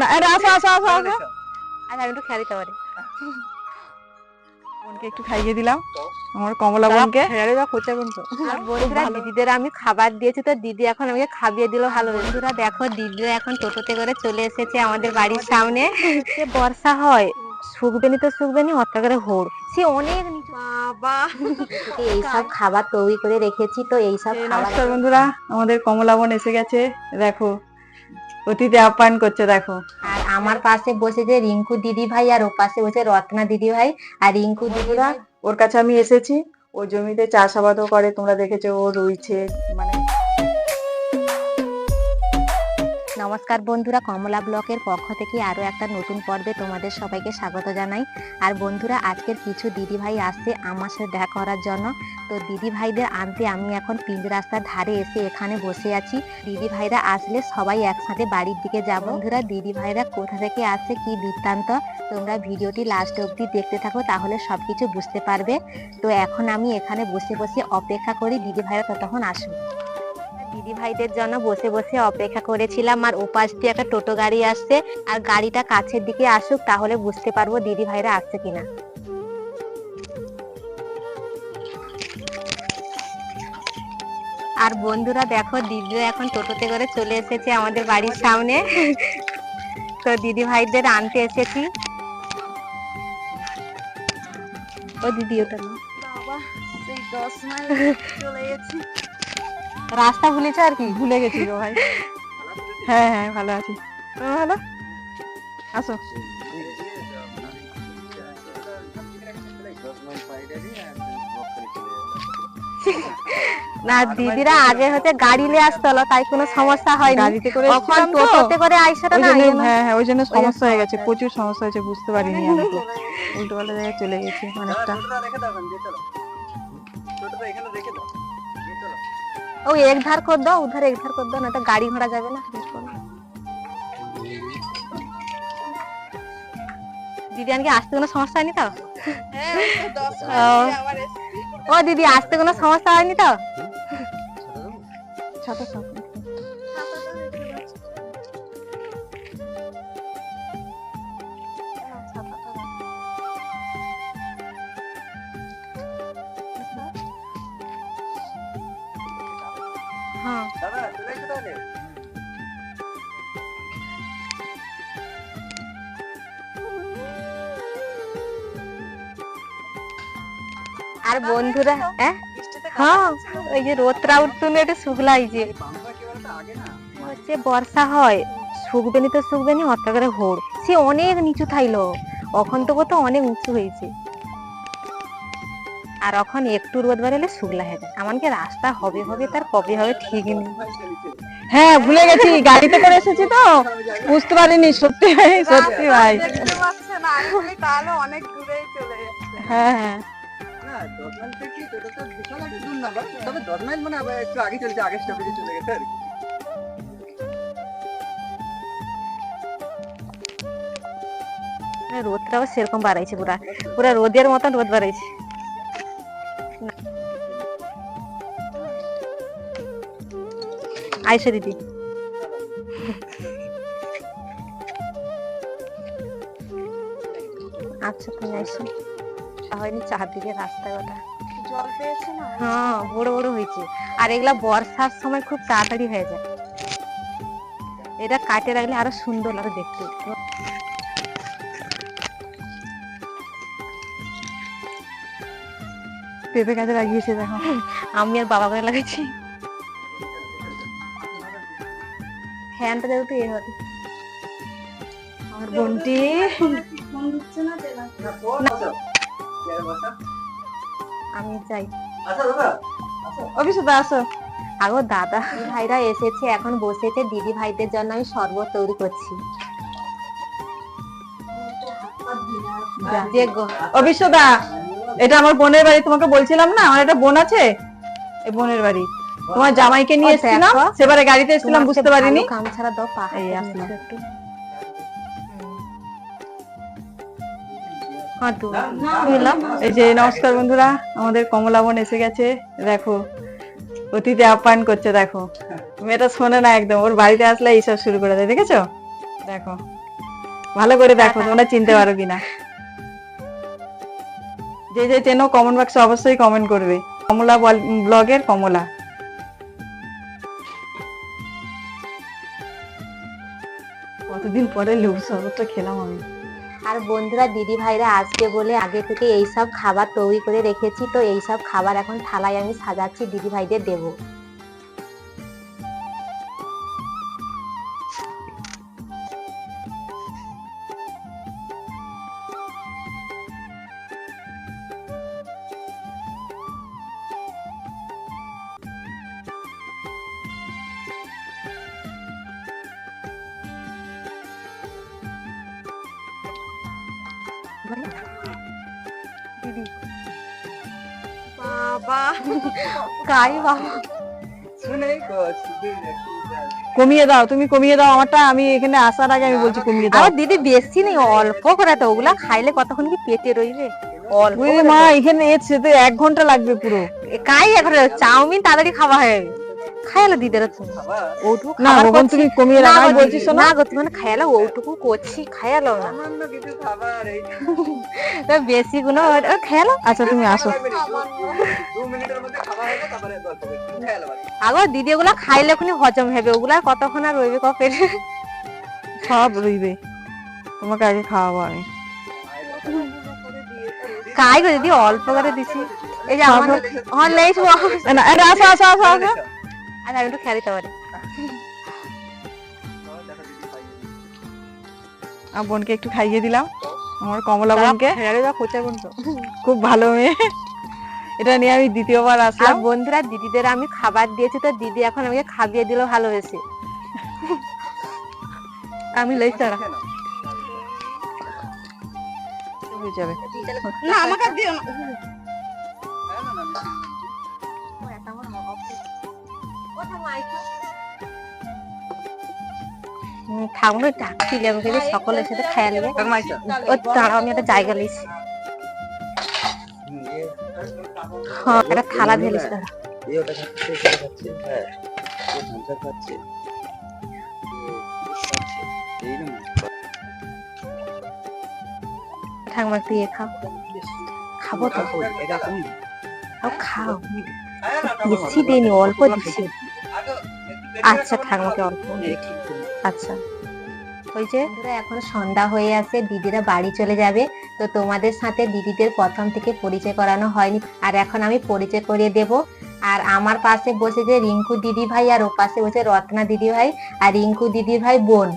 না, এটা আসো আসো আসো আসো। আর আমি একটু খেয়াল দিতে পারি। বোনকে একটু খাইয়ে দিলাম। আমার কমলা বোনকে। আর বন্ধুরা দিদিদের আমি খাবার দিয়েছি তো দিদি এখন আমাকে খাইয়ে দিল ভালো। বন্ধুরা দেখো দিদিরা এখন টোটোতে করে চলে এসেছে আমাদের বাড়ির সামনে। সে বর্ষা হয় শুকবেনি তো শুকবেনি অত করে হোড় সে অনেক নিচু বাবা। এইসব খাবার তৈরি করে রেখেছি তো এইসব খাবার নমস্কার বন্ধুরা আমাদের কমলা বোন এসে গেছে। দেখো অতিথি আপ্যায়ন করছে দেখো। আর আমার পাশে বসে যে রিঙ্কু দিদি ভাই আর ও পাশে বসে রত্না দিদি ভাই আর রিঙ্কু দিদিরা ওর কাছে আমি এসেছি ও জমিতে চাষাবাদও করে তোমরা দেখেছ ও রুইছে মানে নমস্কার বন্ধুরা, কমলা ব্লকের পক্ষ থেকে আরও একটা নতুন পর্বে তোমাদের সবাইকে স্বাগত জানাই। আর বন্ধুরা, আজকের কিছু দিদি ভাই আসছে আমার সাথে দেখা করার জন্য। তো দিদি ভাইদের আনতে আমি এখন পিঞ্জ রাস্তার ধারে এসে এখানে বসে আছি। দিদি ভাইরা আসলে সবাই একসাথে বাড়ির দিকে যাব। বন্ধুরা দিদি ভাইরা কোথা থেকে আসছে কি বৃত্তান্ত, তোমরা ভিডিওটি লাস্ট অবধি দেখতে থাকো, তাহলে সব কিছু বুঝতে পারবে। তো এখন আমি এখানে বসে বসে অপেক্ষা করি দিদি ভাইরা ততক্ষণ আসবে দিদি ভাইদের জন্য বসে বসে অপেক্ষা করেছিলাম আর ওপাশ দিয়ে একটা টোটো গাড়ি আসছে আর গাড়িটা কাছের দিকে আসুক তাহলে বুঝতে পারব দিদি ভাইরা আসছে কিনা। আর বন্ধুরা দেখো দিদিরা এখন টোটোতে করে চলে এসেছে আমাদের বাড়ির সামনে। তো দিদি ভাইদের আনতে এসেছি। ও দিদি ওটা না বাবা সেই দশ মাইল চলে গেছি। রাস্তা ভুলেছে আর কি? ভুলে গেছি গো ভাই। হ্যাঁ হ্যাঁ ভালো আছি। তুমি ভালো? আসো। না দিদিরা আগে হতে গাড়ি নিয়ে আসতে হলো তাই কোনো সমস্যা হয়নি। গাড়িতে করে এখন তো। টোটোতে করে আইসাটা না হ্যাঁ হ্যাঁ ওই জন্য সমস্যা হয়ে গেছে প্রচুর সমস্যা হয়েছে বুঝতে পারিনি আমি তো উল্টো পাল্টা জায়গায় চলে গেছি অনেকটা ও এক ধার কর দাও উধার এক ধার কর দাও না তো গাড়ি ঘোড়া যাবে না দিদি আনকি আসতে কোনো সমস্যা হয়নি তো? ও। দিদি আসতে কোনো সমস্যা হয়নি তো? ছোট ছাতা আর বন্ধুরা হ্যাঁ? হ্যাঁ ওই যে রোদরা উঠতুন একটু শুকলা হয়েছে হচ্ছে বর্ষা হয় শুকবেনি তো শুকবেনি অত করে হোড় সে অনেক নিচু থাইলো এখন তো কত অনেক উঁচু হয়েছে। আর এখন একটু রোদ বেরোলে শুকলা হয়ে যায়। এমনকি রাস্তা হবে হবে তার কবে হবে ঠিক নেই। হ্যাঁ ভুলে গেছি গাড়িতে করে এসেছি তো। বুঝতে পারিনি সত্যি ভাই সত্যি ভাই। তাহলে অনেক দূরেই চলে যাচ্ছে। হ্যাঁ হ্যাঁ। মানে আবার একটু আগে চলে আর মানে রোদটাও সেরকম বাড়াইছে পুরা। পুরা রোদের মতন রোদ বাড়াইছে। আইসো দিদি। আচ্ছা তুমি আইসো। হয়নি চারদিকে রাস্তায় ওটা। জল পেয়েছে না? হ্যাঁ বড় বড় হয়েছে। আর এগুলা বর্ষার সময় খুব তাড়াতাড়ি হয়ে যায়। এটা কাটে রাখলে আরও সুন্দর লাগে দেখতে। পেঁপে গাছে লাগিয়েছে দেখো। আমি আর বাবা করে লাগাইছি ফ্যানটা দেবো তো এ হবে। আমার বোনটি ফোন দিচ্ছে না আমি যাই। আচ্ছা আচ্ছা। অফিসে আসো। আগো দাদা ভাইরা এসেছে এখন বসেছে। দিদি ভাইদের জন্য আমি শরবত তৈরি করছি। অবিশ্বদা এটা আমার বোনের বাড়ি তোমাকে বলছিলাম না? আমার একটা বোন আছে? এই বোনের বাড়ি। তোমার জামাইকে নিয়ে এসেছিলাম সেবারে গাড়িতে এসেছিলাম বুঝতে পারিনি। কাম ছাড়া দাও পা। একটু। এই যে, নমস্কার বন্ধুরা, আমাদের কমলা বোন এসে গেছে। দেখো, অতিথি আপ্যায়ন করছে, দেখো। মেয়েটা শোনে না একদম, ওর বাড়িতে আসলে এইসব শুরু করে দেয়, দেখেছ? দেখো, ভালো করে দেখো, তোমরা চিনতে পারো কিনা। যে যে চেনো কমেন্ট বক্সে অবশ্যই কমেন্ট করবে। কমলা ব্লগের কমলা। কতদিন পরে লেবু শরবতটা খেলাম আমি। আর বন্ধুরা, দিদি ভাইরা আজকে বলে আগে থেকে এই সব খাবার তৈরি করে রেখেছি। তো এই সব খাবার এখন থালায় আমি সাজাচ্ছি, দিদি ভাইদের দেবো। বাবা। কাই বাবা? শুনে কমিয়ে দাও তুমি কমিয়ে দাও আমারটা। আমি এখানে আসার আগে আমি বলছি কমিয়ে দাও। দিদি বেশি নেই অল্প করে তো ওগুলা খাইলে কতক্ষণ কি পেটে রইবে? অল্প মা এখানে এর তো এক ঘণ্টা লাগবে পুরো। কাই এখন? চাউমিন তাড়াতাড়ি খাওয়া হয় খাইলো দিদের ওটুকু না করছি। তুমি কমিয়ে রাখো আমি গো বলছি দিদি, শোনো। না গো তুমি মানে খাইলো ওটুকু করছি খাইলো না। কিছু খাবার এই বেশি গুলো খেয়ালো আচ্ছা তুমি আসো। খেয়াল আগো দিদি ওগুলা খাইলে এখনই হজম হবে ওগুলা কতক্ষণ আর রইবে কপের সব রইবে। তোমাকে আগে খাওয়াবো আমি। কাই গো দিদি অল্প করে দিছি। এই যে আমার নেই না, আসো আসো আসো আসো। আর আমি একটু খেয়ে দিতে পারি। আমার বোনকে একটু খাইয়ে দিলাম। আমার কমলা বোনকে। খুব ভালো মেয়ে। এটা নিয়ে আমি দ্বিতীয়বার আসলাম। বন্ধুরা দিদিদের আমি খাবার দিয়েছি তো দিদি এখন আমাকে খাবিয়ে দিল ভালো হয়েছে। আমি লই তারা। হয়ে যাবে। না আমাকে দিও না। ঠাকুর ডাকছিলে আমাকে যে সকলের সাথে খাইয়া নেবে। ও দাঁড়াও আমি একটা জায়গা লিছি হ্যাঁ একটা থালা ঢেলিস দাঁড়া হ্যাঁ ঠাকুমা ইয়ে খাও। খাব তো। এটা তুমি। ও খাও। বেশি দিইনি অল্প দিছি আচ্ছা ঠাকুমাকে অল্প আচ্ছা। ওই যে এখন সন্ধ্যা হয়ে আছে, দিদিরা বাড়ি চলে যাবে। তো তোমাদের সাথে দিদিদের প্রথম থেকে পরিচয় করানো হয়নি। আর এখন আমি পরিচয় করিয়ে দেব। আর আমার পাশে বসে যে রিঙ্কু দিদি ভাই, আর ও পাশে বসে রত্না দিদি ভাই, আর রিঙ্কু দিদি ভাই বোন।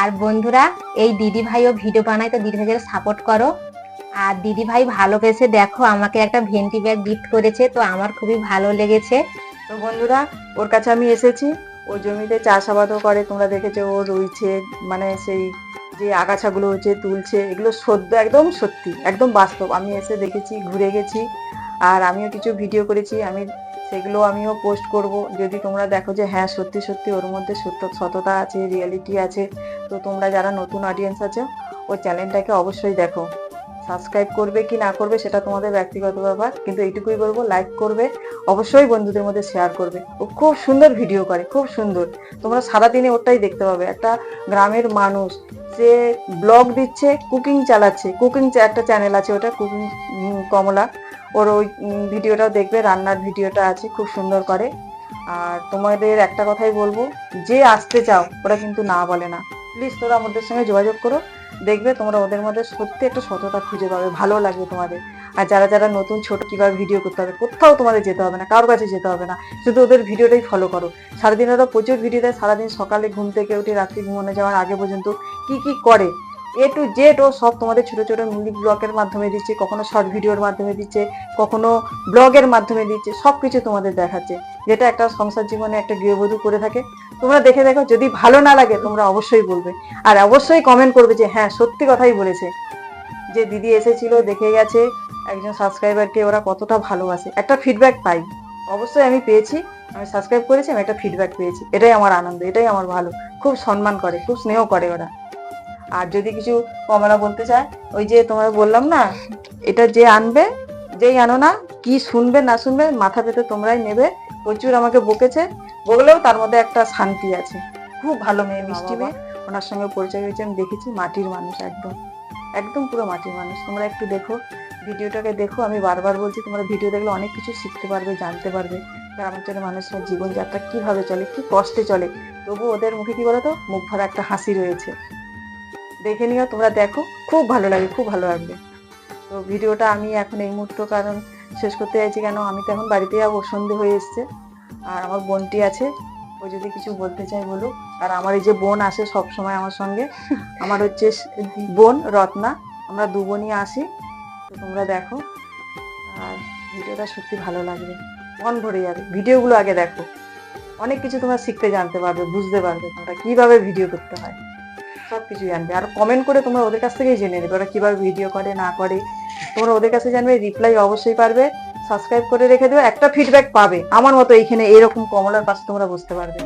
আর বন্ধুরা, এই দিদি ভাইও ভিডিও বানায়, তো দিদি ভাইকে সাপোর্ট করো। আর দিদি ভাই ভালোবেসে দেখো, আমাকে একটা ভেন্টি ব্যাগ গিফট করেছে, তো আমার খুবই ভালো লেগেছে। তো বন্ধুরা, ওর কাছে আমি এসেছি। ও জমিতে চাষাবাদও করে, তোমরা দেখেছ, ও রুইছে মানে সেই যে আগাছাগুলো হচ্ছে, তুলছে, এগুলো সদ্য, একদম সত্যি, একদম বাস্তব। আমি এসে দেখেছি, ঘুরে গেছি, আর আমিও কিছু ভিডিও করেছি, আমি সেগুলো আমিও পোস্ট করব। যদি তোমরা দেখো যে হ্যাঁ সত্যি সত্যি, ওর মধ্যে সত্য, সততা আছে রিয়েলিটি আছে, তো তোমরা যারা নতুন অডিয়েন্স আছে ওর চ্যানেলটাকে অবশ্যই দেখো। সাবস্ক্রাইব করবে কি না করবে সেটা তোমাদের ব্যক্তিগত ব্যাপার, কিন্তু এইটুকুই বলব লাইক করবে, অবশ্যই বন্ধুদের মধ্যে শেয়ার করবে। ও খুব সুন্দর ভিডিও করে, খুব সুন্দর। তোমরা সারাদিনে ওটাই দেখতে পাবে। একটা গ্রামের মানুষ যে ব্লগ দিচ্ছে কুকিং চালাচ্ছে। কুকিং একটা চ্যানেল আছে ওটা কুকিং কমলা। ওর ওই ভিডিওটাও দেখবে, রান্নার ভিডিওটা আছে, খুব সুন্দর করে। আর তোমাদের একটা কথাই বলব, যে আসতে চাও, ওরা কিন্তু না বলে না। প্লিজ তোরা আমাদের সঙ্গে যোগাযোগ করো। দেখবে তোমরা ওদের মধ্যে সত্যি একটা সততা খুঁজে পাবে, ভালো লাগবে তোমাদের। আর যারা যারা নতুন, ছোট, কীভাবে ভিডিও করতে হবে, কোথাও তোমাদের যেতে হবে না কারোর কাছে যেতে হবে না। শুধু ওদের ভিডিওটাই ফলো করো। সারাদিন ওরা প্রচুর ভিডিও দেয়, সারাদিন সকালে ঘুম থেকে উঠে, রাত্রি ঘুমানো যাওয়ার আগে পর্যন্ত কি কি করে? এ টু জেড ও সব তোমাদের ছোট ছোট মিনি ব্লগের মাধ্যমে দিচ্ছে, কখনো শর্ট ভিডিওর মাধ্যমে দিচ্ছে, কখনো ব্লগের মাধ্যমে দিচ্ছে সব কিছু তোমাদের দেখাচ্ছে। যেটা একটা সংসার জীবনে একটা গৃহবধূ করে থাকে, তোমরা দেখে দেখো, যদি ভালো না লাগে, তোমরা অবশ্যই বলবে। আর অবশ্যই কমেন্ট করবে যে হ্যাঁ সত্যি কথাই বলেছে। যে দিদি এসেছিল, দেখে গেছে, একজন সাবস্ক্রাইবারকে ওরা কতটা ভালোবাসে। একটা ফিডব্যাক পাই। অবশ্যই আমি পেয়েছি, আমি সাবস্ক্রাইব করেছি, আমি একটা ফিডব্যাক পেয়েছি। এটাই আমার আনন্দ, এটাই আমার ভালো। খুব সম্মান করে, খুব স্নেহ করে ওরা। আর যদি কিছু কমলা বলতে চায়, ওই যে তোমার বললাম না, এটা যে আনবে, যেই আনো না, কি শুনবে না শুনবে, মাথা পেতে তোমরাই নেবে। প্রচুর আমাকে বকেছে বকলেও তার মধ্যে একটা শান্তি আছে। খুব ভালো মেয়ে মিষ্টি মেয়ে। ওনার সঙ্গে পরিচয় হয়েছে আমি দেখেছি মাটির মানুষ একদম। একদম পুরো মাটির মানুষ। তোমরা একটু দেখো ভিডিওটাকে দেখো। আমি বারবার বলছি তোমরা ভিডিও দেখলে অনেক কিছু শিখতে পারবে জানতে পারবে গ্রামাঞ্চলের মানুষরা জীবনযাত্রা কীভাবে চলে কি কষ্টে চলে। তবু ওদের মুখে কি বলতো? মুখ ভরা একটা হাসি রয়েছে। দেখে নিও তোমরা দেখো। খুব ভালো লাগে খুব ভালো লাগবে। তো ভিডিওটা আমি এখন এই মুহূর্ত কারণ শেষ করতে চাইছি কেন? আমি তো এখন বাড়িতে যাব সন্ধে হয়ে এসছে। আর আমার বোনটি আছে, ও যদি কিছু বলতে চাই বলুক। আর আমার এই যে বোন আসে সব সময় আমার সঙ্গে, আমার হচ্ছে বোন রত্না। আমরা দু বোনই আসি, তো তোমরা দেখো। আর ভিডিওটা সত্যি ভালো লাগবে। মন ভরে যাবে। ভিডিওগুলো আগে দেখো। অনেক কিছু তোমরা শিখতে জানতে পারবে, বুঝতে পারবে তোমরা কীভাবে ভিডিও করতে হয়। সব কিছু জানবে। আর কমেন্ট করে তোমরা ওদের কাছ থেকেই জেনে নেবে, ওরা কীভাবে ভিডিও করে, না করে। তোমরা ওদের কাছে জানবে রিপ্লাই অবশ্যই পারবে। সাবস্ক্রাইব করে রেখে দেবে, একটা ফিডব্যাক পাবে। আমার মতো এইখানে এরকম কমলার পাশে তোমরা বুঝতে পারবে।